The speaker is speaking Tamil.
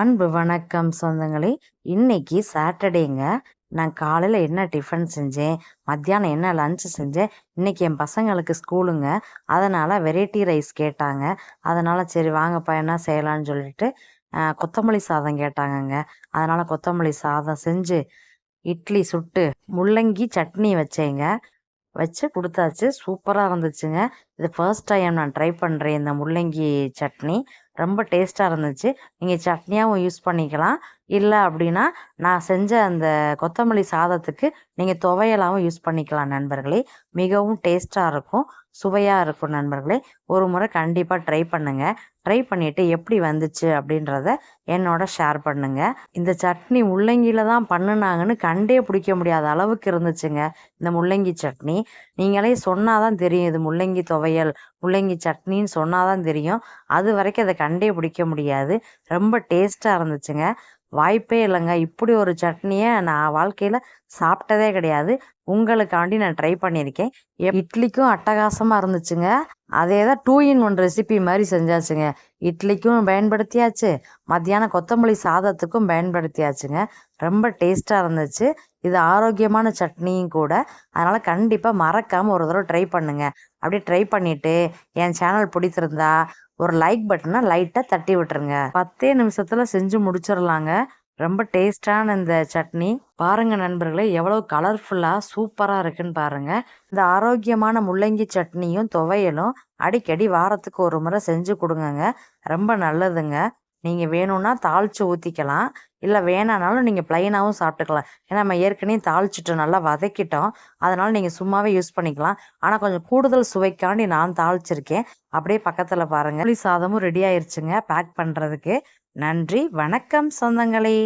அன்பு வணக்கம் சொந்தங்களே. இன்னைக்கு சாட்டர்டேங்க. நான் காலையில் என்ன டிஃபன் செஞ்சேன் மத்தியானம் என்ன லஞ்ச் செஞ்சேன் இன்னைக்கு என் பசங்களுக்கு ஸ்கூலுங்க. அதனால் வெரைட்டி ரைஸ் கேட்டாங்க. அதனால் சரி வாங்கப்பா என்ன செய்யலாம்னு சொல்லிட்டு கொத்தமல்லி சாதம் கேட்டாங்கங்க. அதனால் கொத்தமல்லி சாதம் செஞ்சு இட்லி சுட்டு முள்ளங்கி சட்னி வச்சேங்க. வச்சு கொடுத்தாச்சு. சூப்பராக இருந்துச்சுங்க. இது ஃபர்ஸ்ட் டைம் நான் ட்ரை பண்ணுறேன் இந்த முள்ளங்கி சட்னி. ரொம்ப டேஸ்ட்டாக இருந்துச்சு. நீங்கள் சட்னியாகவும் யூஸ் பண்ணிக்கலாம். இல்லை அப்படின்னா நான் செஞ்ச அந்த கொத்தமல்லி சாதத்துக்கு நீங்கள் துவையலாகவும் யூஸ் பண்ணிக்கலாம் நண்பர்களே. மிகவும் டேஸ்ட்டாக இருக்கும் சுவையாக இருக்கும் நண்பர்களே. ஒரு முறை கண்டிப்பாக ட்ரை பண்ணுங்கள் ட்ரை பண்ணிவிட்டு எப்படி வந்துச்சு அப்படின்றத என்னோட ஷேர் பண்ணுங்க. இந்த சட்னி முள்ளங்கியில் தான் பண்ணுனாங்கன்னு கண்டே பிடிக்க முடியாத அளவுக்கு இருந்துச்சுங்க. இந்த முள்ளங்கி சட்னி. நீங்களே சொன்னால் தான் தெரியும் இது முள்ளங்கி துவையல் முள்ளங்கி சட்னின்னு சொன்னால் தான் தெரியும். அது வரைக்கும் அதை கண்டே பிடிக்க முடியாது. ரொம்ப டேஸ்ட்டாக இருந்துச்சுங்க. வாய்ப்பே இல்லைங்க. இப்படி ஒரு சட்னியை நான் வாழ்க்கையில் சாப்பிட்டதே கிடையாது. உங்களுக்காண்டி நான் ட்ரை பண்ணியிருக்கேன். இட்லிக்கும் அட்டகாசமாக இருந்துச்சுங்க. அதே தான் டூ இன் ஒன் ரெசிபி மாதிரி செஞ்சாச்சுங்க. இட்லிக்கும் பயன்படுத்தியாச்சு. மத்தியானம் கொத்தமல்லி சாதத்துக்கும் பயன்படுத்தியாச்சுங்க. ரொம்ப டேஸ்ட்டாக இருந்துச்சு. இது ஆரோக்கியமான சட்னியும் கூட. அதனால் கண்டிப்பாக மறக்காமல் ஒரு தடவை ட்ரை பண்ணுங்க. அப்படியே ட்ரை பண்ணிவிட்டு என் சேனல் பிடிச்சிருந்தா ஒரு லைக் பட்டனை லைட்டாக தட்டி விட்டுருங்க. பத்தே நிமிஷத்தில் செஞ்சு முடிச்சிடலாங்க ரொம்ப டேஸ்டான இந்த சட்னி. பாருங்க நண்பர்களே எவ்வளோ கலர்ஃபுல்லாக சூப்பராக இருக்குன்னு பாருங்க. இந்த ஆரோக்கியமான முள்ளங்கி சட்னியும் துவையலும் அடிக்கடி வாரத்துக்கு ஒரு முறை செஞ்சு கொடுங்கங்க. ரொம்ப நல்லதுங்க. நீங்கள் வேணும்னா தாளிச்சு ஊற்றிக்கலாம் இல்லை வேணானாலும் நீங்கள் ப்ளைனாகவும் சாப்பிட்டுக்கலாம். ஏன்னா நம்ம ஏற்கனவே தாளிச்சிட்டு நல்லா வதக்கிட்டோம். அதனால் நீங்கள் சும்மாவே யூஸ் பண்ணிக்கலாம். ஆனால் கொஞ்சம் கூடுதல் சுவைக்காண்டி நான் தாளிச்சிருக்கேன். அப்படியே பக்கத்தில் பாருங்கள் புளி சாதமும் ரெடி ஆயிடுச்சுங்க பேக் பண்ணுறதுக்கு நன்றி. வணக்கம் சொந்தங்களே.